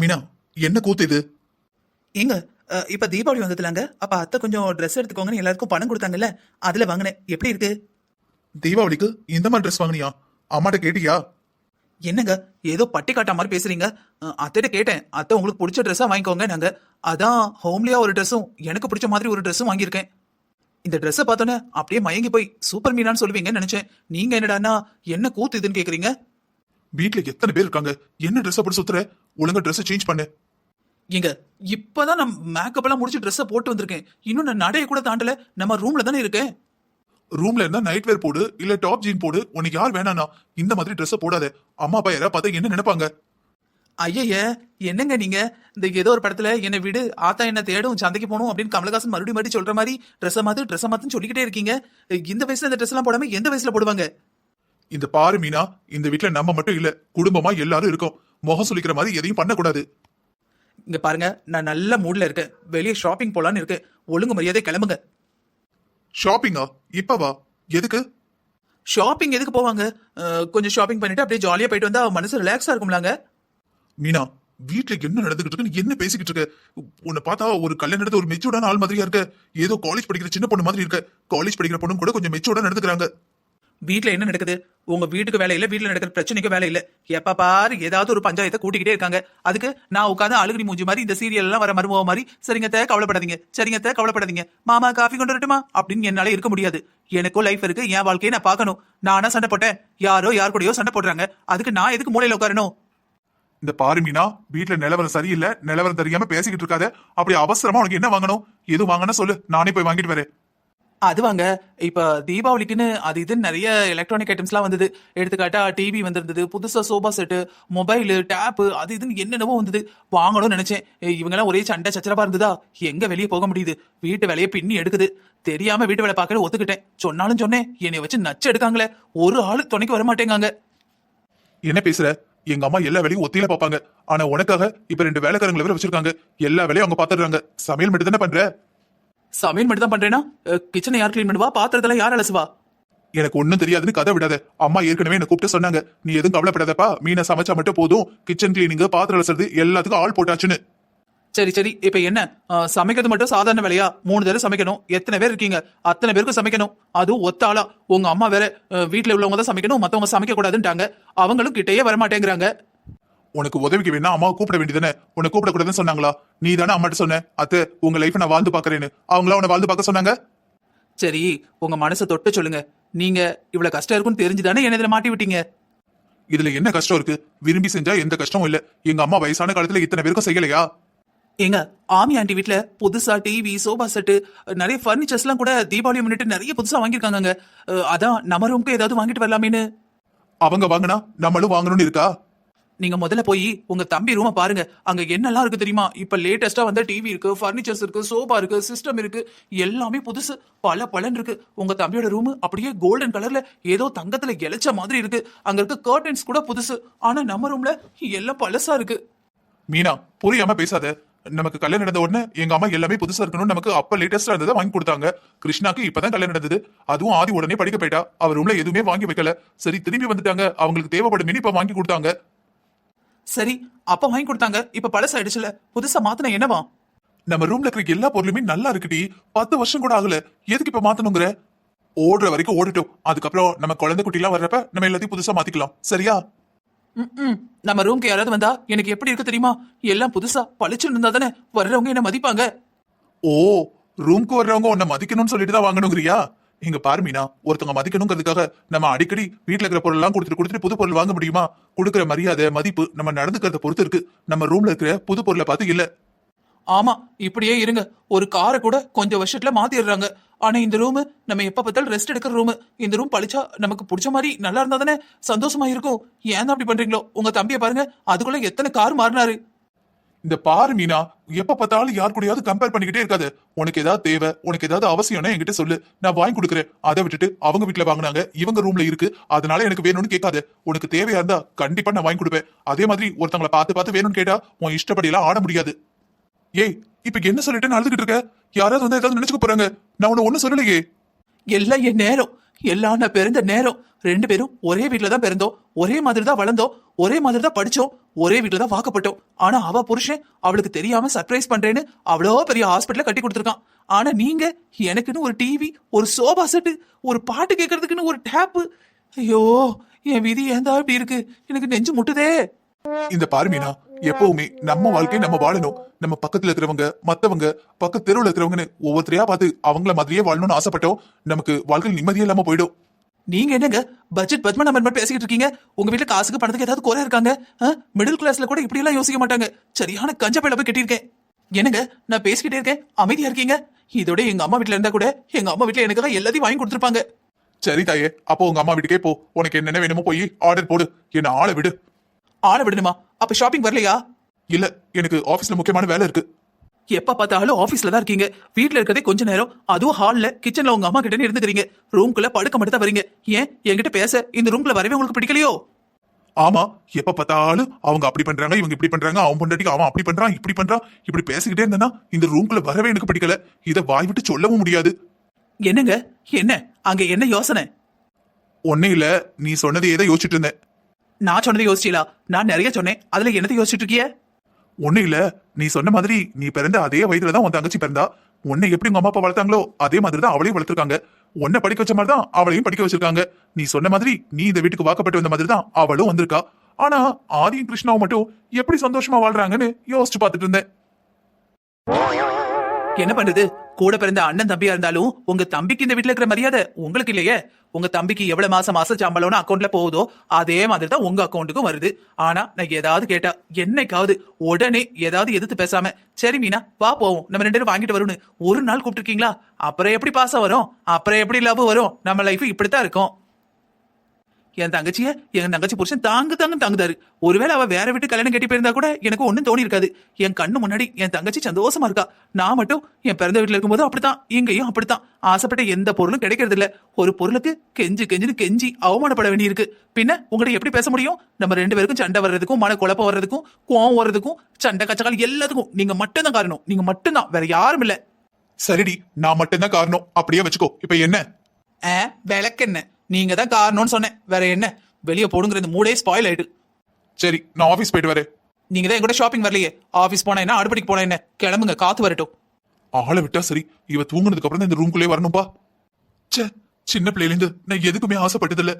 மீனா என்ன கூத்து இது? ஏங்க இப்ப தீபாவளி வந்ததுலாங்க அப்ப அத்தை கொஞ்சம் ட்ரெஸ் எடுத்துக்கோங்கன்னு எல்லாருக்கும் பணம் கொடுத்தாங்கல்ல அதுல வாங்கினேன். எப்படி இருக்கு? தீபாவளிக்கு இந்த மாதிரி ட்ரெஸ் வாங்கினியா? அம்மாட்ட கேட்டியா? என்னங்க ஏதோ பட்டி காட்டா மாதிரி பேசுறீங்க. அஹ், அத்தைட்ட கேட்டேன். அத்தை உங்களுக்கு பிடிச்ச ட்ரெஸ்ஸா வாங்கிக்கோங்க நாங்க. அதான் ஹோம்லியா ஒரு ட்ரெஸ்ஸும் எனக்கு பிடிச்ச மாதிரி ஒரு ட்ரெஸ்ஸும் வாங்கியிருக்கேன். இந்த ட்ரெஸ்ஸை பார்த்தோன்னே அப்படியே மயங்கி போய் சூப்பர் மீனான்னு சொல்லுவீங்கன்னு நினைச்சேன். நீங்க என்னடான்னா என்ன கூத்து இதுன்னு கேக்குறீங்க? வீட்ல எத்தனை பேர் இருக்காங்க? என்ன ட்ரெஸ் அப்படி சுத்துற ஒழுங்கா ட்ரெஸ் சேஞ்ச் பண்ணு. ஏங்க இப்பதான் நான் மேக்கப் எல்லாம் முடிச்சு ட்ரெஸ்ஸை போட்டு வந்திருக்கேன். இன்னும் நான் நடைய கூட தாண்டல. நம்ம ரூம்ல தானே இருக்கேன்? ரூம்ல இருந்தா நைட் வேர் போடு இல்ல டாப் ஜீன் போடு உனக்கு யார் வேணானா இந்த மாதிரி ட்ரெஸ் போடாத. அம்மா அப்பா யாராவது பார்த்தா என்ன நினைப்பாங்க? ஐயய்ய என்னங்க நீங்க? இந்த ஏதோ ஒரு படத்துல என்னை விடு ஆத்தா என்ன தேடும் சந்தைக்கு போகணும் அப்படின்னு கமலஹாசன் மறுபடியும் மறுபடியும் சொல்ற மாதிரி ட்ரெஸ் மாத்து ட்ரெஸ் மாத்துன்னு சொல்லிக்கிட்டே இருக்கீங்க. இந்த வயசுல இந்த ட்ரெஸ் எல்லாம் போடாம எந்த வயசுல போடுவாங்க? இந்த பாரு மீனா இந்த வீட்ல நம்ம மட்டும் இல்ல குடும்பமா எல்லாரும் இருக்கோம். முகம் சுளிக்கிற மாதிரி எதையும் பண்ணக்கூடாது. இங்க பாருங்க நான் நல்ல மூட்ல இருக்கேன். வெளியே ஷாப்பிங் போலான்னு இருக்கேன் ஒழுங்கு மரியாதை கிளம்புங்க. ஷாப்பிங்கா இப்பவா எதுக்கு? ஷாப்பிங் எதுக்கு போவாங்க? அஹ், கொஞ்சம் ஷாப்பிங் பண்ணிட்டு அப்படியே ஜாலியா போயிட்டு வந்தா மனசு ரிலாக்ஸா இருக்கும்லாங்க. மீனா வீட்ல என்ன நடந்துகிட்டு இருக்கு? என்ன பேசிக்கிட்டு இருக்க? உன்னை பார்த்தா ஒரு கல்யாணம் நடத்த ஒரு மெச்சூர்டான ஆள் மாதிரியா இருக்க? ஏதோ காலேஜ் படிக்கிற சின்ன பொண்ணு மாதிரி இருக்க? காலேஜ் படிக்கிற பொண்ணு கூட கொஞ்சம் மெச்சூர்டா நடந்துக்கிறாங்க. வீட்டுல என்ன நடக்குது? உங்க வீட்டுக்கு வேலை இல்ல வீட்டுல நடக்கிற பிரச்சனைக்கு வேலை இல்ல. எப்ப பாரு ஏதாவது ஒரு பஞ்சாயத்தை கூட்டிக்கிட்டே இருக்காங்க. அதுக்கு நான் உட்காந்து அழுகுடி மூஞ்சி மாதிரி இந்த சீரியல் எல்லாம் வர மருமக மாதிரி சரிங்க தே கவலைப்படாதீங்க சரிங்க தே கவலைப்படாதீங்க. மாமா காஃபி கொண்டு வரட்டுமா? அப்படின்னு என்னால இருக்க முடியாது. எனக்கும் லைஃப் இருக்கு என் வாழ்க்கையை நான் பார்க்கணும். நானா சண்டை போட்டேன். யாரோ யார் கூடயோ சண்டை போடுறாங்க. அதுக்கு நான் எதுக்கு மூலையில உட்காரணும்? இந்த பாரு மீனா வீட்டுல நிலவரம் சரியில்லை நிலவரம் தெரியாம பேசிக்கிட்டு இருக்காத. அப்படி அவசரமா உனக்கு என்ன வாங்கணும்? எது வாங்கணும் சொல்லு. நானே போய் வாங்கிட்டு வரேன். அது வாங்க. இப்ப தீபாவளிக்குன்னு அது இதுன்னு நிறைய எலக்ட்ரானிக் ஐட்டம்ஸ்லாம் வந்தது. எடுத்துக்காட்டா டிவி வந்திருந்தது புதுசா சோபா செட்டு மொபைலு டேப்பு அது இதுன்னு என்னென்னவோ வந்தது. வாங்கணும்னு நினைச்சேன். இவங்கெல்லாம் ஒரே சண்டை சச்சரவா இருந்ததா? எங்க வெளியே போக முடியுது? வீட்டு வேலையை பின்னி எடுக்குது. தெரியாம வீட்டு வேலை பார்க்கல ஒத்துக்கிட்டேன். சொன்னாலும் சொன்னேன். என்னை வச்சு நச்சு எடுக்காங்களே. ஒரு ஆளு துணைக்கு வர மாட்டேங்காங்க. என்ன பேசுற? எங்க அம்மா எல்லா வேலையும் ஒத்தியில பாப்பாங்க ஆனா உனக்காக இப்ப ரெண்டு வேலைக்காரங்களை வேற வச்சிருக்காங்க. எல்லா வேலையும் அவங்க பாத்துடுறாங்க சமையல் மட்டும் தானே பண்ற? சமையல் மட்டும் தான் பண்றேன்னா கிச்சனை யார் க்ளீன் பண்ணுவா? பாத்திரத்தெல்லாம் யார் அலசுவா? எனக்கு ஒண்ணும் தெரியாதுன்னு கதை விடாத. அம்மா ஏற்கனவே என்ன கூப்பிட்டு சொன்னாங்க. நீ எதுவும் கவலைப்படாதப்பா. மீனை சமைச்சா மட்டும் போதும். கிச்சன் கிளீனிங் பாத்திரம் அலசுறது எல்லாத்துக்கும் ஆள் போட்டாச்சுன்னு. சரி சரி. இப்ப என்ன? சமைக்கிறது மட்டும் சாதாரண வேலையா? மூணு தடவை சமைக்கணும். எத்தனை பேர் இருக்கீங்க? அத்தனை பேருக்கு சமைக்கணும். அதுவும் ஒத்த ஆளா உங்க அம்மா வேற வீட்ல உள்ளவங்க தான் சமைக்கணும். மத்தவங்க சமைக்க கூடாதுன்ட்டாங்க அவங்களும் கிட்டேயே வர மாட்டேங்கிறாங்க உனக்கு உதவிக்கு வேணா அம்மா கூப்பிட வேண்டியதானே உன்னை கூப்பிட கூடாதுன்னு சொன்னாங்களா? நீ தானே அம்மாட்ட சொன்ன? அத்தை உங்க லைஃப் நான் வாழ்ந்து பாக்குறேன்னு அவங்களா உன்னை வாழ்ந்து பார்க்க சொன்னாங்க? சரி உங்க மனசை தொட்டு சொல்லுங்க. நீங்க இவ்வளவு கஷ்டம் இருக்குன்னு தெரிஞ்சுதானே என்ன இதுல மாட்டி விட்டீங்க? இதுல என்ன கஷ்டம் இருக்கு? விரும்பி செஞ்சா எந்த கஷ்டமும் இல்ல. எங்க அம்மா வயசான காலத்துல இத்தனை பேருக்கும் செய்யலையா? ஏங்க ஆமி ஆண்டி வீட்ல புதுசா டிவி சோபா செட்டு நிறைய ஃபர்னிச்சர்ஸ் எல்லாம் கூட தீபாவளி முன்னிட்டு நிறைய புதுசா வாங்கியிருக்காங்க அதான் நம்ம ரூமுக்கு ஏதாவது வாங்கிட்டு வரலாமேன்னு? அவங்க வாங்கினா நம்மளும் வாங்கணும்னு இருக்கா? நீங்க முதல்ல போய் உங்க தம்பி ரூமை பாருங்க. அங்க என்னெல்லாம் இருக்கு தெரியுமா? இப்ப லேட்டஸ்டா வந்த டிவி இருக்கு ஃபர்னிச்சர்ஸ் இருக்கு சோபா இருக்கு சிஸ்டம் இருக்கு. எல்லாமே புதுசு. பல பலன் இருக்கு. உங்க தம்பியோட ரூம் அப்படியே கோல்டன் கலர்ல ஏதோ தங்கத்துல இழைச்ச மாதிரி இருக்கு. அங்க இருக்க கர்டன்ஸ் கூட புதுசு. ஆனா நம்ம ரூம்ல எல்லாம் பழசா இருக்கு. மீனா புரியாம பேசாத. நமக்கு கல்யாணம் நடந்த உடனே எங்க அம்மா எல்லாமே புதுசா இருக்கணும் நமக்கு அப்ப லேட்டஸ்டா இருந்ததை வாங்கி கொடுத்தாங்க. கிருஷ்ணாக்கு இப்பதான் கல்யாணம் நடந்தது. அதுவும் ஆதி உடனே படிக்க போயிட்டா. அவர் ரூம்ல எதுவுமே வாங்கி வைக்கல. சரி திரும்பி வந்துட்டாங்க. அவங்களுக்கு தேவைப்படும் இப்ப வாங்கி கொடுத்தாங்க. சரி அப்ப வாங்கி கொடுத்தாங்க. இப்ப பழசாயிடுச்சுல புதுசா மாத்தின என்னவா? நம்ம ரூம்ல இருக்கிற எல்லா பொருளுமே நல்லா இருக்குடி. பத்து வருஷம் கூட ஆகல. எதுக்கு இப்ப மாத்தணுங்கிற? ஓடுற வரைக்கும் ஓடட்டும். அதுக்கப்புறம் நம்ம குழந்தை குட்டி எல்லாம் வர்றப்ப நம்ம எல்லாத்தையும் புதுசா மாத்திக்கலாம். சரியா? நம்ம ரூம்க்கு யாராவது வந்தா எனக்கு எப்படி இருக்கு தெரியுமா? எல்லாம் புதுசா பளிச்சுன்னு இருந்தா தானே. வர்றவங்க என்ன மதிப்பாங்க? ஓ ரூம்க்கு வர்றவங்க உன்னை மதிக்கணும்னு சொல்லிட்டு தான் வாங்கணுங்கிறியா? இங்க பாரு மீனா ஒருத்தவங்க மதிக்கணுங்கிறதுக்காக நம்ம அடிக்கடி வீட்டுல இருக்கிற பொருள் எல்லாம் கொடுத்துட்டு கொடுத்துட்டு புது பொருள் வாங்க முடியுமா? கொடுக்குற மரியாதை மதிப்பு நம்ம நடந்துக்கிறத பொறுத்து இருக்கு. நம்ம ரூம்ல இருக்கிற புது பொருளை பார்த்து இல்ல. ஆமா இப்படியே இருங்க. ஒரு காரை கூட கொஞ்சம் வருஷத்துல மாத்திடுறாங்க. ஆனா இந்த ரூம் நம்ம எப்ப பார்த்தாலும் ரெஸ்ட் எடுக்கிற ரூம் இந்த ரூம் பழிச்சா நமக்கு பிடிச்ச மாதிரி நல்லா இருந்தா தானே சந்தோஷமா இருக்கும். ஏன் தான் அப்படி பண்றீங்களோ? உங்க தம்பியை பாருங்க. அதுக்குள்ள எத்தனை கார் மாறினாரு. இந்த பாரு மீனா எப்ப பார்த்தாலும் யார் கூடயாவது கம்பேர் பண்ணிக்கிட்டே இருக்காது. உனக்கு ஏதாவது தேவை உனக்கு ஏதாவது அவசியம்னா என்கிட்ட சொல்லு. நான் வாங்கி கொடுக்குறேன். அதை விட்டுட்டு அவங்க வீட்டுல வாங்கினாங்க இவங்க ரூம்ல இருக்கு. அதனால எனக்கு வேணும்னு கேட்காது. உனக்கு தேவையா இருந்தா கண்டிப்பா நான் வாங்கி கொடுப்பேன். அதே மாதிரி ஒருத்தவங்களை பார்த்து பார்த்து வேணும்னு கேட்டா உன் இஷ்டப்படி எல்லாம் ஆட முடியாது. ஏய் இப்ப என்ன சொல்லிட்டு அழுதுகிட்டு இருக்க? யாராவது வந்து ஏதாவது நினைச்சுக்க போறாங்க. நான் உன்னை ஒண்ணு சொல்லலையே. எல்லாம் என் நேரம். எல்லாம் நான் பிறந்த நேரம். ரெண்டு பேரும் ஒரே வீட்டில் தான் பிறந்தோம். ஒரே மாதிரி தான் வளர்ந்தோம். ஒரே மாதிரி தான் படிச்சோம் ஒரே வீட்டில் தான் வாக்கப்பட்டோம். ஆனா அவ புருஷன் அவளுக்கு தெரியாம சர்ப்ரைஸ் பண்றேன்னு அவ்வளோ பெரிய ஹாஸ்பிட்டல கட்டி கொடுத்துருக்கான். ஆனா நீங்க எனக்குன்னு ஒரு டிவி ஒரு சோபா செட்டு ஒரு பாட்டு கேட்கறதுக்குன்னு ஒரு டேப்பு ஐயோ என் விதி ஏந்தா இப்படி இருக்கு? எனக்கு நெஞ்சு முட்டுதே. இந்த பாருமீனா எப்பவுமே நம்ம வாழ்க்கையை நம்ம வாழணும். நம்ம பக்கத்துல இருக்கிறவங்க மத்தவங்க பக்கத்து தெருவுல இருக்கிறவங்கன்னு ஒவ்வொருத்தரையா பார்த்து அவங்கள மாதிரியே வாழணும்னு ஆசைப்பட்டோம் நமக்கு வாழ்க்கையில் நிம்மதியே இல்லாம போயிடும். நீங்க என்னங்க? பட்ஜெட் பத்மநாபன் மட்டும் பேசிக்கிட்டு இருக்கீங்க. உங்க வீட்ல காசுக்கு பணத்துக்கு ஏதாவது குறை இருக்காங்க? மிடில் கிளாஸ்ல கூட இப்படி எல்லாம் யோசிக்க மாட்டாங்க. சரியான கஞ்ச பையில போய் கட்டியிருக்கேன். என்னங்க? நான் பேசிக்கிட்டே இருக்கேன். அமைதியா இருக்கீங்க? இதோட எங்க அம்மா வீட்ல இருந்தா கூட எங்க அம்மா வீட்ல எனக்காக எல்லாத்தையும் வாங்கி கொடுத்துருப்பாங்க. சரி தாயே அப்போ உங்க அம்மா வீட்டுக்கே போ. உனக்கு என்னென்ன வேணுமோ போய் ஆர்டர் போடு. என்ன ஆளை விடு. ஆளை விடணுமா? அப்ப ஷாப்பிங் வரலையா? இல்ல எனக்கு ஆபீஸ்ல முக்கியமான வேலை இருக்கு. எப்ப பார்த்தாலும் ஆபீஸ்ல தான் இருக்கீங்க. வீட்ல இருக்கதே கொஞ்ச நேரம். அதுவும் ஹால்ல கிச்சன்ல உங்க அம்மா கிட்ட இருந்துக்கிறீங்க. ரூம்குள்ள படுக்க மட்டும் தான் வரீங்க. ஏன்? என்கிட்ட பேச. இந்த ரூம்குள்ள வரவே உங்களுக்கு பிடிக்கலையோ? ஆமா எப்ப பார்த்தாலும் அவங்க அப்படி பண்றாங்க இவங்க இப்படி பண்றாங்க அவன் பொண்டாட்டிக்கு அவன் அப்படி பண்றான் இப்படி பண்றான் இப்படி பேசிக்கிட்டே இருந்தனா இந்த ரூம்குள்ள வரவே எனக்கு பிடிக்கல. இத வாய் விட்டு சொல்லவும் முடியாது. என்னங்க? என்ன? அங்க என்ன யோசனை? ஒன்னே இல்ல நீ சொன்னது ஏதோ யோசிச்சுட்டு இருந்தேன். நான் சொன்னதை யோசிச்சீங்களா நான் நிறைய சொன்னேன். அதுல என்னத்தை யோசிச்சுட்டு இருக்கிய? ஒண்ணு இல்ல. நீ சொன்ன மாதிரி நீ பிறந்த அதே வயதுல தான் உன் தங்கச்சி பிறந்தா. உன்னை எப்படி உங்க அம்மா அப்பா வளர்த்தாங்களோ அதே மாதிரி தான் அவளையும் வளர்த்திருக்காங்க. உன்னை படிக்க வச்ச மாதிரி தான் அவளையும் படிக்க வச்சிருக்காங்க. நீ சொன்ன மாதிரி நீ இந்த வீட்டுக்கு வாக்கப்பட்டு வந்த மாதிரி தான் அவளும் வந்திருக்கா. ஆனா ஆதியும் கிருஷ்ணாவும் மட்டும் எப்படி சந்தோஷமா வாழ்றாங்கன்னு யோசிச்சு பார்த்துட்டு இருந்தேன். என்ன பண்றது? கூட பிறந்த அண்ணன் தம்பியா இருந்தாலும் உங்க தம்பிக்கு இந்த வீட்டுல இருக்கிற மரியாதை உங்களுக்கு இல்லையே? உங்க தம்பிக்கு எவ்வளவு மாசம் மாசம் சம்பளம்னு அக்கௌண்ட்ல போகுதோ அதே மாதிரி தான் உங்க அக்கௌண்ட்டுக்கும் வருது. ஆனா நான் ஏதாவது கேட்டா என்னைக்காவது உடனே ஏதாவது எதிர்த்து பேசாம சரி மீனா வா போவோம். நம்ம ரெண்டு பேரும் வாங்கிட்டு வரும்னு ஒரு நாள் கூப்பிட்டுருக்கீங்களா? அப்புறம் எப்படி பாசம் வரும்? அப்புறம் எப்படி லவ் வரும்? நம்ம லைஃப் இப்படித்தான் இருக்கும். என் தங்கச்சிய என் தங்கச்சி புருஷன் தாங்கு தாங்க தாங்குதாரு. ஒருவேளை அவ வேற விட்டு கல்யாணம் கட்டி போயிருந்தா கூட எனக்கு ஒண்ணும் தோணி இருக்காது. என் கண்ணு முன்னாடி என் தங்கச்சி சந்தோஷமா இருக்கா? நான் மட்டும் என் பிறந்த வீட்டுல இருக்கும்போது அப்படித்தான் இங்கேயும் அப்படித்தான். ஆசைப்பட்ட எந்த பொருளும் கிடைக்கிறது இல்ல ஒரு பொருளுக்கு கெஞ்சு கெஞ்சுன்னு கெஞ்சி அவமானப்பட வேண்டியிருக்கு. பின்ன உங்கள்ட்ட எப்படி பேச முடியும்? நம்ம ரெண்டு பேருக்கும் சண்டை வர்றதுக்கும் மன குழப்பம் வர்றதுக்கும் கோவம் வர்றதுக்கும் சண்டை கச்சக்கால் எல்லாத்துக்கும். நீங்க மட்டும்தான் காரணம். நீங்க மட்டும்தான். வேற யாரும் இல்ல. சரிடி நான் மட்டும்தான் காரணம். அப்படியே வச்சுக்கோ. இப்ப என்ன? விளக்கென்ன நீங்க தான் காரணம்னு சொன்னேன். வேற என்ன? வெளியே போடுங்கிற இந்த மூடே ஸ்பாயில் ஆயிட்டு. சரி நான் ஆபீஸ் போயிட்டு வரேன். நீங்க தான் என் கூட ஷாப்பிங் வரலையே. ஆபீஸ் போனா என்ன? அடுப்படிக்கு போனா என்ன? கிளம்புங்க காத்து வரட்டும். ஆளை விட்டா சரி. இவ தூங்குனதுக்கு அப்புறம் இந்த ரூம்குள்ளே வரணும்பா. ச்சே சின்ன பிள்ளையில இருந்து நான் எதுக்குமே ஆசைப்பட்டது இல்ல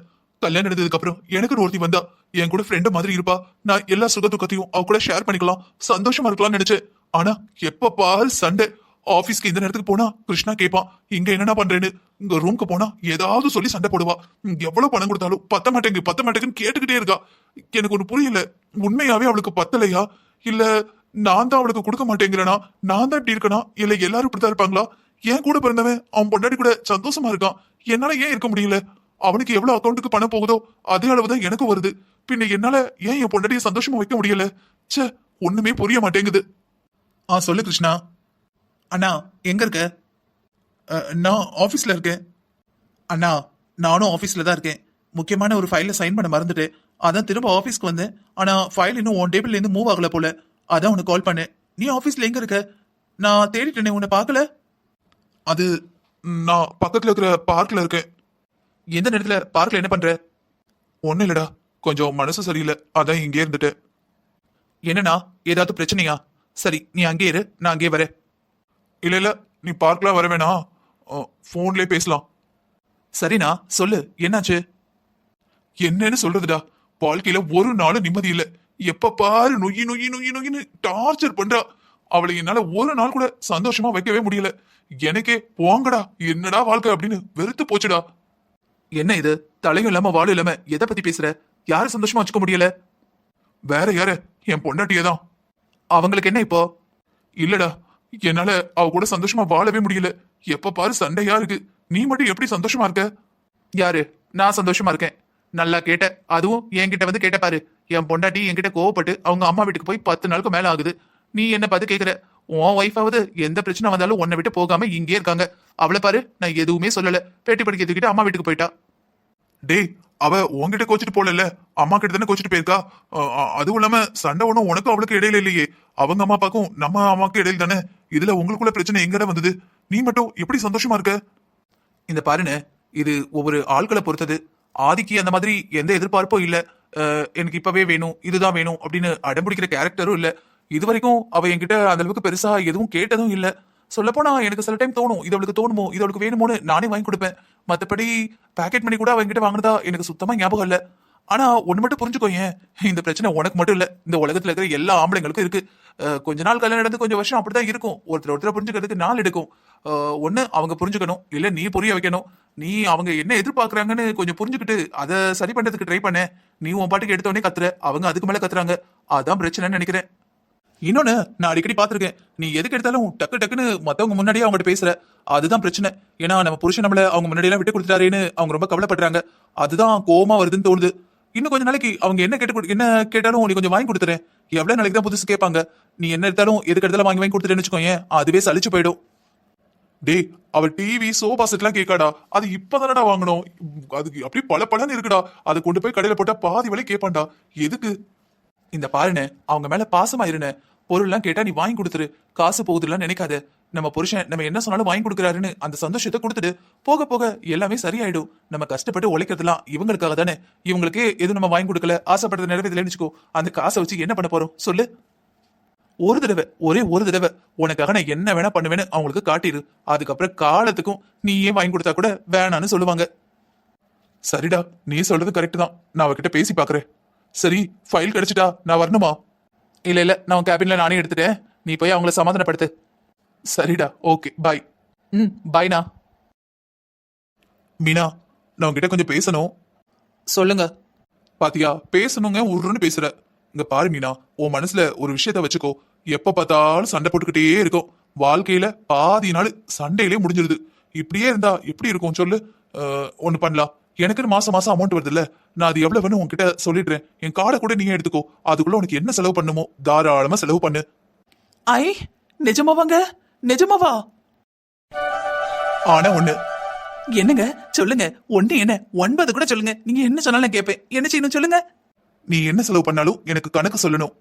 கல்யாணம் நடந்ததுக்கு அப்புறம் எனக்கு ஒருத்தி வந்தா என் கூட ஃப்ரெண்ட் மாதிரி இருப்பா. நான் எல்லா சுக துக்கத்தையும் அவ கூட ஷேர் பண்ணிக்கலாம். சந்தோஷமா இருக்கலாம்னு நினைச்சேன். ஆனா எப்ப பால் சண்டை. ஆபீஸ்க்கு இந்த நேரத்துக்கு போனா கிருஷ்ணா கேட்பான் இங்க என்னடா பண்றேன்னு. இந்த ரூம்க்கு போனா ஏதாவது சொல்லி சண்டை போடுவா. எவ்வளவு பணம் கொடுத்தாலும் பத்த மாட்டேங்கு பத்த மாட்டேங்குன்னு கேட்டுக்கிட்டே இருக்கா. எனக்கு ஒன்று புரியல. உண்மையாவே அவளுக்கு பத்தலையா? இல்ல நான் தான் அவளுக்கு கொடுக்க மாட்டேங்கிறேனா? நான் தான் இப்படி இருக்கனா? இல்ல எல்லாரும் இப்படிதான் இருப்பாங்களா? என் கூட பிறந்தவன் அவன் பொண்டாட்டி கூட சந்தோஷமா இருக்கான். என்னால ஏன் இருக்க முடியல? அவனுக்கு எவ்வளவு அக்கௌண்ட்டுக்கு பணம் போகுதோ அதே அளவுதான் எனக்கு வருது. பின்ன என்னால ஏன் என் பொண்டாட்டியை சந்தோஷமா வைக்க முடியல? ச்சே ஒண்ணுமே புரிய மாட்டேங்குது. ஆ சொல்லு கிருஷ்ணா. அண்ணா எங்க இருக்க? நான் ஆஃபீஸில் இருக்கேன். அண்ணா நானும் ஆஃபீஸில் தான் இருக்கேன். முக்கியமான ஒரு ஃபைலில் சைன் பண்ண மறந்துட்டேன் அதான் திரும்ப ஆஃபீஸ்க்கு வந்தேன். ஆனால் ஃபைல் இன்னும் உன் டேபிள்லேருந்து மூவ் ஆகலை போல. அதான் உனக்கு கால் பண்ணேன். நீ ஆஃபீஸில் எங்கே இருக்க? நான் தேடிட்டேனே உன்னை பார்க்கல. அது நான் பக்கத்தில் இருக்கிற பார்க்கில் இருக்கேன். எந்த நேரத்தில்? பார்க்கில் என்ன பண்ணுற ஒன்றும் இல்லைடா. கொஞ்சம் மனசு சரியில்லை. அதான் இங்கே இருந்துட்டேன். என்னண்ணா? ஏதாவது பிரச்சனையா? சரி நீ அங்கே இரு. நான் அங்கேயே வரேன். இல்லை இல்லை. நீ பார்க்கலாம் வர வேணாம். போன்லயே பேசலாம். சரிண்ணா சொல்லு என்னாச்சு? என்னன்னு சொல்றதுடா. வாழ்க்கையில ஒரு நாளும் நிம்மதி இல்ல. எப்ப பாரு நொய்யி நொய்யி நொய்யி நொய்யின்னு டார்ச்சர் பண்றா. அவளை என்னால ஒரு நாள் கூட சந்தோஷமா வைக்கவே முடியல. எனக்கே போங்கடா என்னடா வாழ்க்கை? அப்படின்னு வெறுத்து போச்சுடா. என்ன இது? தலையும் இல்லாம வாழும் இல்லாம எதை பத்தி பேசுற? யார சந்தோஷமா வச்சுக்க முடியல? வேற யாரு? என் பொண்டாட்டியே தான். அவங்களுக்கு என்ன இப்போ? இல்லடா என்னால அவ கூட சந்தோஷமா வாழவே முடியல. எப்ப பாரு சண்டையா இருக்கு. நீ மட்டும் எப்படி சந்தோஷமா இருக்க? யாரு? நான் சந்தோஷமா இருக்கேன். நல்லா கேட்ட அதுவும் என்கிட்ட வந்து கேட்ட பாரு. என் பொண்டாட்டி என்கிட்ட கோவப்பட்டு அவங்க அம்மா வீட்டுக்கு போய் பத்து நாளுக்கு மேல ஆகுது. நீ என்ன பார்த்து கேக்குற? உன் ஒய்ஃபாவது எந்த பிரச்சனை வந்தாலும் உன்னை விட்டு போகாம இங்கே இருக்காங்க. அவளை பாரு நான் எதுவுமே சொல்லல. பேட்டி படிக்க தூக்கிட்டு அம்மா வீட்டுக்கு போயிட்டா. டேய் அவ உன்கிட்ட கோச்சிட்டு போகல அம்மா கிட்ட தானே கோச்சிட்டு போயிருக்கா? அதுவும் இல்லாம சண்டை ஒன்றும் உனக்கும் அவளுக்கு இடையில இல்லையே. அவங்க அம்மா அப்பாக்கும் நம்ம அம்மாக்கு இடையில தானே? இதுல உங்களுக்குள்ள பிரச்சனை எங்கட வந்தது? நீ மட்டும் எப்படி சந்தோஷமா இருக்க? இந்த பாருன்னு இது ஒவ்வொரு ஆட்களை பொறுத்தது. ஆதிக்கு அந்த மாதிரி எந்த எதிர்பார்ப்பும் இல்ல. எனக்கு இப்பவே வேணும் இதுதான் வேணும் அப்படின்னு அடம்பிடிக்கிற கேரக்டரும் இல்ல. இது வரைக்கும் அவ என்கிட்ட அந்த அளவுக்கு பெருசா எதுவும் கேட்டதும் இல்ல. சொல்லப்போனா எனக்கு சில டைம் தோணும் இது அவளுக்கு தோணுமோ இது அவளுக்கு வேணுமோன்னு நானே வாங்கி கொடுப்பேன். மத்தபடி பேக்கெட் பண்ணி கூட அவங்ககிட்ட என்கிட்ட எனக்கு சுத்தமா ஞாபகம் இல்ல. ஆனா ஒண்ணு மட்டும் புரிஞ்சுக்கோ ஏன் இந்த பிரச்சனை உனக்கு மட்டும் இல்ல. இந்த உலகத்துல இருக்கிற எல்லா ஆம்பளைங்களுக்கும் இருக்கு. கொஞ்ச நாள் கல்யாணம் நடந்து கொஞ்சம் வருஷம் அப்படிதான் இருக்கும். ஒருத்தர் ஒருத்தர் புரிஞ்சுக்கிறதுக்கு நாள் எடுக்கும். ஒன்று அவங்க புரிஞ்சுக்கணும். இல்லை நீ புரிய வைக்கணும். நீ அவங்க என்ன எதிர்பார்க்குறாங்கன்னு கொஞ்சம் புரிஞ்சுக்கிட்டு அதை சரி பண்ணுறதுக்கு ட்ரை பண்ண. நீ உன் பாட்டுக்கு எடுத்தோடனே கத்துற. அவங்க அதுக்கு மேலே கத்துறாங்க. அதான் பிரச்சனைன்னு நினைக்கிறேன். இன்னொன்று நான் அடிக்கடி பார்த்துருக்கேன். நீ எதுக்கு எடுத்தாலும் டக்கு டக்குன்னு மற்றவங்க முன்னாடியே அவங்ககிட்ட பேசுற. அதுதான் பிரச்சனை. ஏன்னா நம்ம புருஷன் நம்மளை அவங்க முன்னாடியெல்லாம் விட்டு கொடுத்துட்டாரேன்னு அவங்க ரொம்ப கவலைப்படுறாங்க. அதுதான் கோவமா வருதுன்னு தோணுது. இன்னும் கொஞ்ச நாளைக்கு அவங்க என்ன கேட்டு கொடு- என்ன கேட்டாலும் நீ கொஞ்சம் வாங்கி கொடுத்துறேன். எவ்வளோ நாளைக்கு தான் புதுசு கேட்பாங்க. நீ என்ன எடுத்தாலும் எதுக்கு எடுத்தாலும் வாங்கி வாங்கி கொடுத்துட்டேன்னு வச்சுக்கோங்க அதுவே சலிச்சு போயிடும். டேய் அவ டிவி சோபா செட்லாம் கேட்காடா. அது இப்பதானடா வாங்கணும் அதுக்கு அப்படியே பல பலன்னு இருக்குடா. அதை கொண்டு போய் கடையில போட்டா பாதி வழி கேட்பான்டா. எதுக்கு? இந்த பாருண்ணே அவங்க மேல பாசமா இருன பொருள்லாம் கேட்டா நீ வாங்கி கொடுத்துரு. காசு போகுதுலாம் நினைக்காத. நம்ம புருஷன் நம்ம என்ன சொன்னாலும் வாங்கி கொடுக்குறாருன்னு அந்த சந்தோஷத்தை கொடுத்துட்டு போக போக எல்லாமே சரியாயிடும். நம்ம கஷ்டப்பட்டு உழைக்கிறதுலாம் இவங்களுக்காக தானே இவங்களுக்கு எதுவும் நம்ம வாங்கி கொடுக்கல. ஆசைப்படுறது நிறைவேறலன்னு வச்சுக்கோ. அந்த காசை வச்சு என்ன பண்ண போறோம்? சொல்லு. ஒரு தடவை ஒரே ஒரு தடவை உனக்காக நான் என்ன வேணா பண்ணுவேன்னு அவங்களுக்கு காட்டிடு அதுக்கப்புறம் காலத்துக்கும் நீயே வாங்கி கொடுத்தா கூட வேணான்னு சொல்லுவாங்க. சரிடா நீ சொல்றது கரெக்ட் தான். நான் அவகிட்ட பேசி பாக்குறேன். சரி ஃபைல் கிடைச்சிட்டா நான் வரணுமா? இல்ல இல்ல நான் கேபின்ல நானே எடுத்துட்டேன். நீ போய் அவங்கள சமாதானப்படுத்து. சரிடா ஓகே பாய் ம் பாய்ண்ணா மீனா நான் உங்ககிட்ட கொஞ்சம் பேசணும். சொல்லுங்க. பாத்தியா பேசணுங்க உருன்னு பேசுற. இங்க பாரு மீனா உன் மனசுல ஒரு விஷயத்த வச்சுக்கோ. எப்ப பார்த்தாலும் சண்டை போட்டுக்கிட்டே இருக்கும். வாழ்க்கையில பாதி நாள் சண்டையிலே முடிஞ்சிருது. இப்படியே இருந்தா எப்படி இருக்கும் சொல்லு? ஒண்ணு பண்ணலாம். எனக்குன்னு மாசம் மாசம் அமௌண்ட் வருது இல்ல நான் அது எவ்வளவுன்னு உன்கிட்ட சொல்லிடுறேன். என் கார்டை கூட நீங்க எடுத்துக்கோ. அதுக்குள்ள உனக்கு என்ன செலவு பண்ணுமோ? தாராளமா செலவு பண்ணு. ஐ நிஜமாவாங்க? நிஜமாவா? ஆனா ஒண்ணு. என்னங்க? சொல்லுங்க. ஒண்ணு என்ன? ஒன்பது கூட சொல்லுங்க. நீங்க என்ன சொன்னாலும் கேட்பேன். என்ன செய்யணும் சொல்லுங்க? நீ என்ன செலவு பண்ணாலும் எனக்கு கணக்கு சொல்லணும்.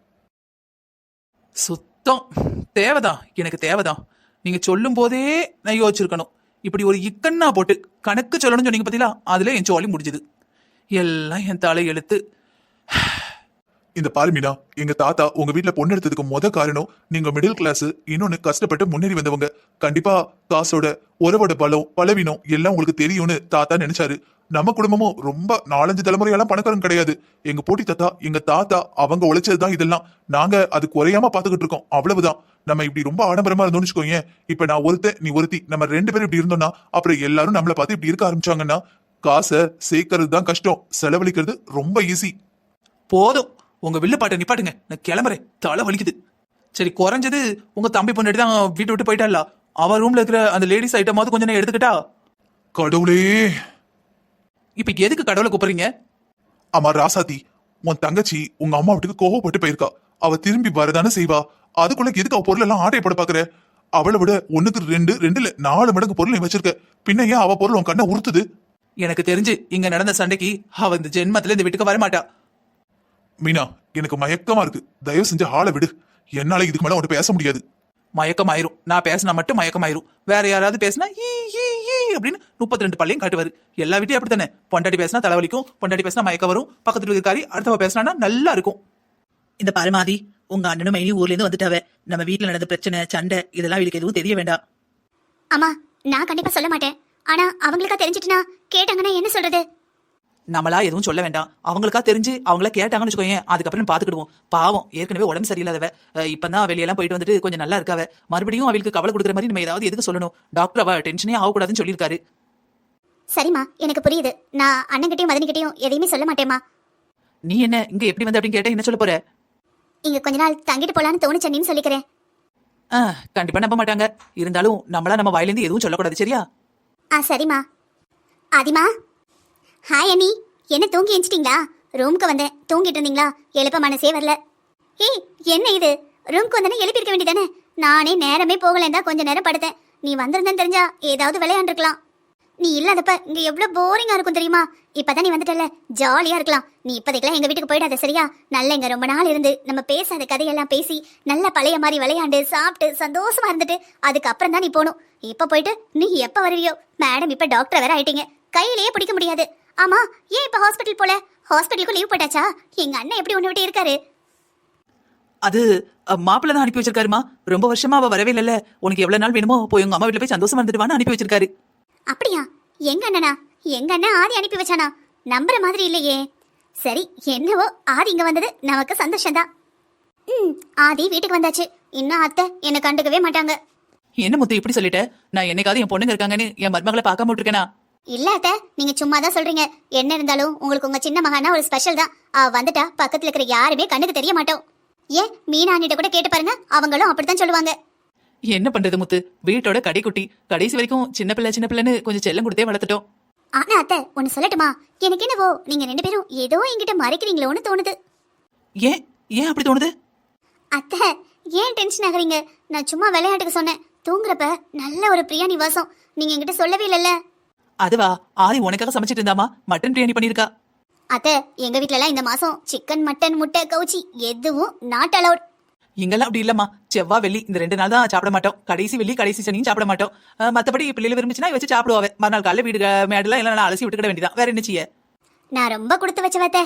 சுத்தம். தேவைதான். எனக்கு தேவைதான். நீங்க சொல்லும் போதே நான் யோசிச்சிருக்கணும். இப்படி ஒரு இக்கண்ணா போட்டு கணக்கு சொல்லணும்னு சொன்னீங்க பாத்தீங்களா? அதுல என் சோழி முடிஞ்சது. எல்லாம் என் தலை எழுத்து. இந்த பாரு மீனா எங்க தாத்தா உங்க வீட்ல பொண்ணு எடுத்ததுக்கு முத காரணம் நீங்க மிடில் கிளாஸ் இன்னொன்னு கஷ்டப்பட்டு முன்னேறி வந்தவங்க. கண்டிப்பா காசோட உறவோட பலம் பலவீனம் எல்லாம் உங்களுக்கு தெரியும்னு தாத்தா நினைச்சாரு. நம்ம குடும்பமும் ரொம்ப நாலஞ்சு தலைமுறையெல்லாம் பணக்காரங்க கிடையாது. எங்க போட்டி தாத்தா எங்க தாத்தா அவங்க உழைச்சதுதான் இதெல்லாம். நாங்க அது குறையாம பாத்துக்கிட்டு இருக்கோம். அவ்வளவுதான். நம்ம இப்படி ரொம்ப ஆடம்பரமா இருந்தோம்னு வச்சுக்கோங்க இப்ப நான் ஒருத்தன் நீ ஒருத்தி நம்ம ரெண்டு பேரும் இப்படி இருந்தோம்னா அப்புறம் எல்லாரும் நம்மள பார்த்து இப்படி இருக்க ஆரம்பிச்சாங்கன்னா காசை சேர்க்கறது தான் கஷ்டம். செலவழிக்கிறது ரொம்ப ஈஸி போதும். உங்க வில்லு பாட்டை நிப்பாட்டுங்க. நான் கிளம்புறேன். தலை வலிக்குது. சரி குறைஞ்சது உங்க தம்பி பொண்ணு தான் வீட்டு விட்டு போயிட்டால அவ ரூம்ல இருக்கிற அந்த லேடிஸ் ஐட்டமாவது கொஞ்சம் நேரம் எடுத்துக்கிட்டா? கடவுளே! இப்ப எதுக்கு கடவுளை கூப்பிடுறீங்க? ஆமா ராசாத்தி உன் தங்கச்சி உங்க அம்மா வீட்டுக்கு கோவப்பட்டு போயிருக்கா. அவ திரும்பி வரதானே செய்வா. அதுக்குள்ள எதுக்கு அவ பொருள் எல்லாம் ஆட்டையப்பட பாக்குற? அவளை விட ஒண்ணுக்கு ரெண்டு ரெண்டுல நாலு மடங்கு பொருள் வச்சிருக்க. பின்ன ஏன் அவ பொருள் உன் கண்ணை உறுத்துது? எனக்கு தெரிஞ்சு இங்க நடந்த சண்டைக்கு அவ இந்த ஜென்மத்துல இந்த வீட்டுக்கு வரமாட்டா. மீனா எனக்கு மயக்கமா இருக்கு. தயவு செஞ்சு ஆளை விடு. என்னால இதுக்கு மேல உன்கிட்ட பேச முடியாது. மயக்கமாயிரும். நான் பேசினா மட்டும் மயக்கமாயிரும். வேற யாராவது பேசினா ஈ ஈ ஈ அப்படின்னு முப்பத்தி ரெண்டு பள்ளியும் காட்டுவாரு. எல்லா வீட்டையும் அப்படித்தானே? பொண்டாட்டி பேசினா தலைவலிக்கும் பொண்டாட்டி பேசினா மயக்கம் வரும். பக்கத்துல இருக்காரி அடுத்தவ பேசினா நல்லா இருக்கும். இந்த பாருமாதி உங்க அண்ணனும் மைனி ஊர்ல இருந்து வந்துட்டாவ. நம்ம வீட்ல நடந்த பிரச்சனை சண்டை இதெல்லாம் இவளுக்கு எதுவும் தெரிய வேண்டாம். அம்மா நான் கண்டிப்பா சொல்ல மாட்டேன். ஆனா அவங்களுக்கா தெரிஞ்சிட்டுனா கேட்டாங்கன்னா என்ன சொல்றது? நம்மளா எதுவும் சொல்ல வேண்டாம். அவங்களுக்கா தெரிஞ்சு அவங்கள கேட்டாங்கன்னு வச்சுக்கோங்க அதுக்கப்புறம் பாத்துக்கிடுவோம். பாவம் ஏற்கனவே உடம்பு சரியில்லாதவ. இப்பதான் வெளியெல்லாம் போயிட்டு வந்துட்டு கொஞ்சம் நல்லா இருக்காவ. மறுபடியும் அவளுக்கு கவலை கொடுக்குற மாதிரி நம்ம ஏதாவது எதுக்கு சொல்லணும்? டாக்டர் அவ டென்ஷனே ஆகக்கூடாதுன்னு சொல்லியிருக்காரு. சரிம்மா எனக்கு புரியுது. நான் அண்ணன்கிட்டயும் மதனிக்கிட்டயும் எதையுமே சொல்ல மாட்டேம்மா. நீ என்ன இங்க எப்படி வந்து அப்படின்னு கேட்டா என்ன சொல்ல போற? இங்க கொஞ்ச நாள் தங்கிட்டு போலான்னு தோணுச்சேன்னு சொல்லிக்கிறேன். ஆ கண்டிப்பா நம்ப மாட்டாங்க. இருந்தாலும் நம்மளா நம்ம வாயிலிருந்து எதுவும் சொல்லக்கூடாது சரியா? ஆ சரிம்மா. ஆதிமா? ஹாய் அண்ணி என்ன தூங்கி எஞ்சிட்டீங்களா ரூமுக்கு வந்தேன். தூங்கிட்டு இருந்தீங்களா? எழுப்ப மனசே வரல. ஏய் என்ன இது? ரூமுக்கு வந்தனே எழுப்பியிருக்க வேண்டியதானே? நானே நேரமே போகலன்னு கொஞ்ச நேரம் படுத்தேன். நீ வந்திருந்தேன்னு தெரிஞ்சா ஏதாவது விளையாண்டுருக்கலாம். நீ இல்லாதப்ப இங்க எவ்வளவு போரிங்கா இருக்கும் தெரியுமா? இப்பதான் நீ வந்துட்டல ஜாலியா இருக்கலாம். நீ இப்போதைக்கெல்லாம் எங்க வீட்டுக்கு போயிடாத சரியா? நல்ல இங்க ரொம்ப நாள் இருந்து நம்ம பேசாத கதையெல்லாம் பேசி நல்ல பழைய மாதிரி விளையாண்டு சாப்பிட்டு சந்தோஷமா இருந்துட்டு அதுக்கப்புறம் தான் நீ போகணும் இப்ப போயிட்டு நீ எப்ப வருவியோ? மேடம் இப்ப டாக்டர் வேற ஆயிட்டீங்க. கையிலேயே பிடிக்க முடியாது. ஆமா ஏன் இப்ப ஹாஸ்பிட்டல் போல? ஹாஸ்பிட்டலுக்கு லீவ் போட்டாச்சா? எங்க அண்ணன் எப்படி ஒண்ணு விட்டு இருக்காரு? அது மாப்பிள்ள தான் அனுப்பி வச்சிருக்காருமா. ரொம்ப வருஷமா அவ வரவே இல்லைல்ல. உனக்கு எவ்வளவு நாள் வேணுமோ போய் உங்க அம்மா வீட்டுல போய் சந்தோஷமா இருந்துட்டு அனுப்பி வச்சிருக்காரு. அப்படியா? எங்க அண்ணனா? எங்க அண்ணன் ஆதி அனுப்பி வச்சானா? நம்புற மாதிரி இல்லையே. சரி என்னவோ ஆதி இங்க வந்தது நமக்கு சந்தோஷம்தான். ம் ஆதி வீட்டுக்கு வந்தாச்சு. இன்னும் அத்தை என்னை கண்டுக்கவே மாட்டாங்க. என்ன முத்து இப்படி சொல்லிட்ட? நான் என்னைக்காவது என் பொண்ணுங்க இருக்காங்கன்னு என் மருமகளை பார்க்காம விட்டுருக்கேனா? இல்ல அத்தை நீங்க சும்மா தான் சொல்றீங்க. என்ன இருந்தாலும் உங்களுக்கு உங்க சின்ன மகானா ஒரு ஸ்பெஷல் தான். அவ வந்துட்டா பக்கத்துல இருக்கிற யாருமே கண்ணுக்கு தெரிய மாட்டோம். ஏன்? மீனா அண்ணிட்ட கூட கேட்டு பாருங்க. அவங்களும் அப்படித்தான் சொல்லுவாங்க. என்ன பண்றது முத்து? வீட்டோட கடைக்குட்டி. கடைசி வரைக்கும் சின்ன பிள்ளை சின்ன பிள்ளைன்னு கொஞ்சம் செல்லம் கொடுத்தே வளர்த்துட்டோம். ஆனா அத்தை ஒன்னு சொல்லட்டுமா? எனக்கு என்னவோ நீங்க ரெண்டு பேரும் ஏதோ என்கிட்ட மறைக்கிறீங்களோன்னு தோணுது. ஏன்? ஏன் அப்படி தோணுது? அத்தை ஏன் டென்ஷன் ஆகுறீங்க? நான் சும்மா விளையாட்டுக்கு சொன்னேன். தூங்குறப்ப நல்ல ஒரு பிரியாணி வாசம் நீங்க என்கிட்ட சொல்லவே இல்லைல்ல. அதுவா ஆதி உனக்காக சமைச்சிட்டு இருந்தாமா? மட்டன் பிரியாணி பண்ணிருக்கா. அத்தை எங்க வீட்ல எல்லாம் இந்த மாசம் சிக்கன் மட்டன் முட்டை கவுச்சி எதுவும் நாட் அலவுட் இங்கெல்லாம் அப்படி இல்லம்மா. செவ்வாய் வெள்ளி இந்த ரெண்டு நாள் தான் சாப்பிட மாட்டோம். கடைசி வெள்ளி கடைசி சனியும் சாப்பிட மாட்டோம். அஹ் மத்தபடி பிள்ளைகள் விரும்பிச்சுன்னா வச்சு சாப்பிடுவாவே. மறுநாள் காலையில வீடு மேடெல்லாம் எல்லாம் அலசி விட்டுக்கிட வேண்டியதான் வேற என்ன செய்ய? நான் ரொம்ப கொடுத்து வச்ச அத்தை.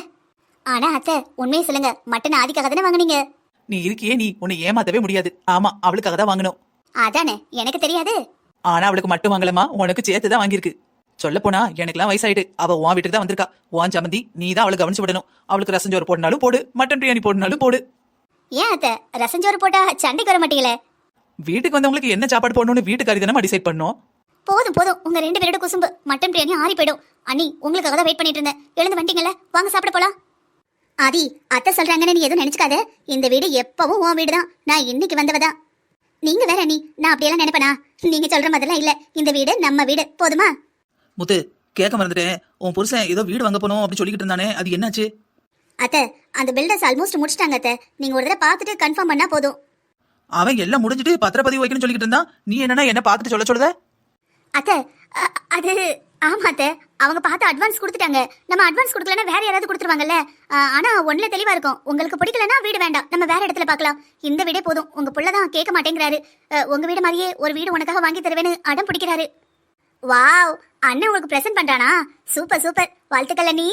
ஆனா அத்தை உண்மையை சொல்லுங்க. மட்டன் ஆதிக்காக தானே வாங்குனீங்க? நீ இருக்கியே நீ உன்னை ஏமாத்தவே முடியாது. ஆமா அவளுக்காக தான் வாங்கணும் அதானே எனக்கு தெரியாது. ஆனா அவளுக்கு மட்டும் வாங்கலமா உனக்கு சேர்த்து தான் வாங்கியிருக்கு. சொல்ல போனா எனக்குலாம் வயசாயிட்டு. அவ உன் வீட்டுக்கு தான் வந்திருக்கா. உன் சம்மந்தி நீ தான் அவளுக்கு கவனிச்சு விடணும். அவளுக்கு ரசம் சோறு போடனாலும் போடு. மட்டன் பிரியாணி போடனாலும் போடு. ஏன் அத்தை? ரசஞ்சோறு போட்டா சண்டைக்கு வர மாட்டீங்களே? வீட்டுக்கு வந்தவங்களுக்கு என்ன சாப்பாடு போடணும்னு வீட்டுக்காரி தானே டிசைட் பண்ணோம். போதும் போதும். உங்க ரெண்டு பேரோட குசும்பு மட்டன் பிரியாணி ஆறி போயிடும். அண்ணி உங்களுக்காக தான் வெயிட் பண்ணிட்டு இருந்தேன். எழுந்து வந்துட்டீங்கல்ல வாங்க சாப்பிட போலாம். ஆதி அத்தை சொல்றாங்கன்னு நீ எதுவும் நினைச்சுக்காத. இந்த வீடு எப்பவும் உன் வீடு தான் நான் இன்னைக்கு வந்தவதான். நீங்க வேற அண்ணி நான் அப்படியெல்லாம் நினைப்பனா? நீங்க சொல்ற மாதிரிலாம் இல்ல. இந்த வீடு நம்ம வீடு. போதுமா? முத்து கேட்க மறந்துட்டேன். உன் புருஷன் ஏதோ வீடு வாங்க போனோம் அப்படி சொல்லிக்கிட்டு இருந்தானே அது என்னாச்சு? அத்தை அந்த பில்டர்ஸ் ஆல்மோஸ்ட் முடிச்சிட்டாங்க அத்தை. நீங்க ஒரு தடவை பார்த்துட்டு கன்ஃபார்ம் பண்ணா போதும். அவன் எல்லாம் முடிஞ்சிட்டு பத்திரப்பதிவு வைக்கணும்னு சொல்லிக்கிட்டு இருந்தான். நீ என்னன்னா என்ன பார்த்துட்டு சொல்ல சொல்லுத? அத்தை அ- அது ஆமா அத்தை. அவங்க பார்த்து அட்வான்ஸ் கொடுத்துட்டாங்க. நம்ம அட்வான்ஸ் கொடுக்கலன்னா வேற யாராவது கொடுத்துருவாங்கல்ல? அ, ஆனா ஒண்ணுல தெளிவா இருக்கும். உங்களுக்கு பிடிக்கலன்னா வீடு வேண்டாம். நம்ம வேற இடத்துல பார்க்கலாம். இந்த வீடே போதும். உங்க புள்ள தான் கேட்க மாட்டேங்கிறாரு. அ, உங்க வீடு மாதிரியே ஒரு வீடு உனக்காக வாங்கி தருவேன்னு அடம் பிடிக்கிறாரு. வாவ் அண்ணன் உங்களுக்கு பிரசன்ட் பண்றானா? Super super. வாழ்த்துக்கள் நீ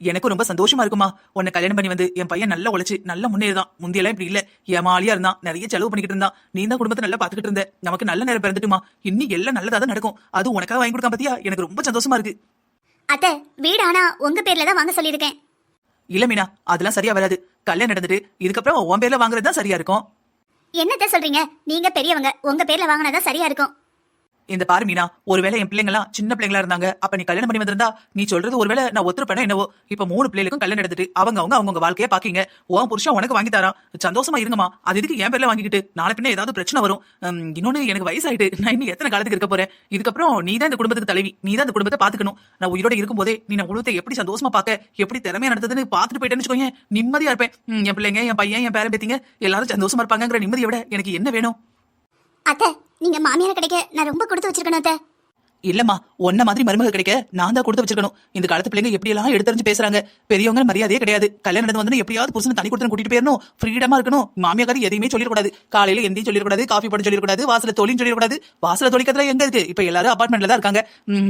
எனக்கு ரொம்ப சந்தோஷமா இருக்குமா? உன்னை கல்யாணம் பண்ணி வந்து என் பையன் நல்லா உழைச்சு நல்லா முன்னேறான் முந்தியெல்லாம் இப்படி இல்ல. ஏமாலியா இருந்தான். நிறைய செலவு பண்ணிக்கிட்டு இருந்தான். நீ தான் குடும்பத்தை நல்லா பாத்துக்கிட்டு இருந்த. நமக்கு நல்ல நேரம் பிறந்துட்டுமா? இன்னி எல்லாம் நல்லதா தான் நடக்கும். அது உனக்காக வாங்கி கொடுக்காம பாத்தியா? எனக்கு ரொம்ப சந்தோஷமா இருக்கு. அத்தை வீடு ஆனா உங்க பேர்ல தான் வாங்க சொல்லியிருக்கேன். இல்ல மீனா. அதெல்லாம் சரியா வராது. கல்யாணம் நடந்துட்டு இதுக்கப்புறம் உன் பேர்ல வாங்குறது தான் சரியா இருக்கும். என்னத்த சொல்றீங்க? நீங்க பெரியவங்க. உங்க பேர்ல வாங்கினதா சரியா இருக்கும். இந்த பாரு மீனா ஒருவேளை என் பிள்ளைங்களாம் சின்ன பிள்ளைங்களா இருந்தாங்க அப்ப நீ கல்யாணம் பண்ணி வந்திருந்தா நீ சொல்றது ஒருவேளை நான் ஒத்துருப்பேனோ என்னவோ? இப்ப மூணு பிள்ளைகளுக்கும் கல்யாணம் எடுத்துட்டு அவங்க அவங்க அவங்க வாழ்க்கைய பாக்கீங்க. உன் புருஷன் உனக்கு வாங்கி தரான். சந்தோஷமா இருங்கம்மா. அது இதுக்கு என் பேர்ல வாங்கிக்கிட்டு? நாளை பின்ன ஏதாவது பிரச்சனை வரும். இன்னொன்னு எனக்கு வயசாயிட்டு. நான் இன்னும் எத்தனை காலத்துக்கு இருக்க போறேன்? இதுக்கப்புறம் நீ தான் இந்த குடும்பத்துக்கு தலைவி. நீ தான் இந்த குடும்பத்தை பாத்துக்கணும். நான் உயிரோட இருக்கும்போதே நீ நான் குடும்பத்தை எப்படி சந்தோஷமா பாக்க எப்படி திறமையா நடந்ததுன்னு பாத்துட்டு போயிட்டேன்னு வச்சுக்கோங்க நிம்மதியா இருப்பேன். என் பிள்ளைங்க என் பையன் என் பேரன் பேத்திங்க எல்லாரும் சந்தோஷமா இருப்பாங்கங்கிற நிம்மதியை விட எனக்கு என்ன வேணும்? அத்தை நீங்க மாமியார் கிடைக்க நான் ரொம்ப கொடுத்து வச்சிருக்கணும் அத்தை. இல்லம்மா ஒன்ன மாதிரி மருமகள் கிடைக்க நான் தான் கொடுத்து வச்சிருக்கணும். இந்த காலத்து பிள்ளைங்க எப்படி எல்லாம் எடுத்தறிஞ்சு பேசுறாங்க. பெரியவங்க மரியாதையே கிடையாது. கல்யாணம் நடந்து வந்து எப்படியாவது புருஷன் தனி கொடுத்து கூட்டிட்டு போயிடணும். ஃப்ரீடமா இருக்கணும். மாமியாக்காரி எதையுமே சொல்லிடக்கூடாது. காலையில எந்தையும் சொல்லிடக்கூடாது. காஃபி போட சொல்லிடக்கூடாது. வாசல தொழில் சொல்லிடக்கூடாது. வாசல தொழிக்கிறதுல எங்க இருக்கு? இப்ப எல்லாரும் அபார்ட்மெண்ட்ல தான் இருக்காங்க.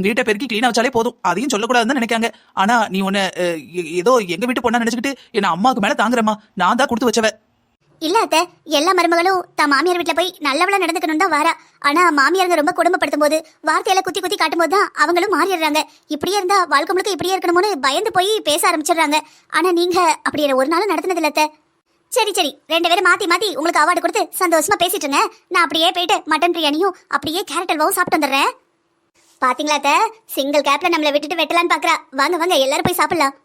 வீட்டை பெருக்கி கிளீனா வச்சாலே போதும். அதையும் சொல்லக்கூடாதுன்னு நினைக்காங்க. ஆனா நீ உன்ன ஏதோ எங்க வீட்டு பொண்ணா நினைச்சுக்கிட்டு என்ன அம்மாவுக்கு மேல தாங்குறம்மா. நான் தான் கொடுத்து வச்சவ. இல்ல அத்தை எல்லா மருமகளும் தான் மாமியார் வீட்டுல போய் நல்லவளா நடந்துக்கணும் தான் வாரா. ஆனா மாமியாருங்க ரொம்ப குடும்பப்படுத்தும் போது வார்த்தையில குத்தி குத்தி காட்டும் போது தான் அவங்களும் மாறிடுறாங்க. இப்படியே இருந்தா வாழ்க்கை முழுக்க இப்படியே இருக்கணும்னு பயந்து போய் பேச ஆரம்பிச்சிடுறாங்க. ஆனா நீங்க அப்படி ஒரு நாளும் நடத்தினது இல்ல அத்தை. சரி சரி. ரெண்டு பேரும் மாத்தி மாத்தி உங்களுக்கு அவார்டு கொடுத்து சந்தோஷமா பேசிட்டு நான் அப்படியே போயிட்டு மட்டன் பிரியாணியும் அப்படியே கேரட் அல்வாவும் சாப்பிட்டு வந்துடுறேன். பாத்தீங்களா சிங்கிள் கேப்ல நம்மளை விட்டுட்டு வெட்டலான்னு பாக்குறா. வாங்க வாங்க. எல்லாரும் போய் சாப்பிடலாம்.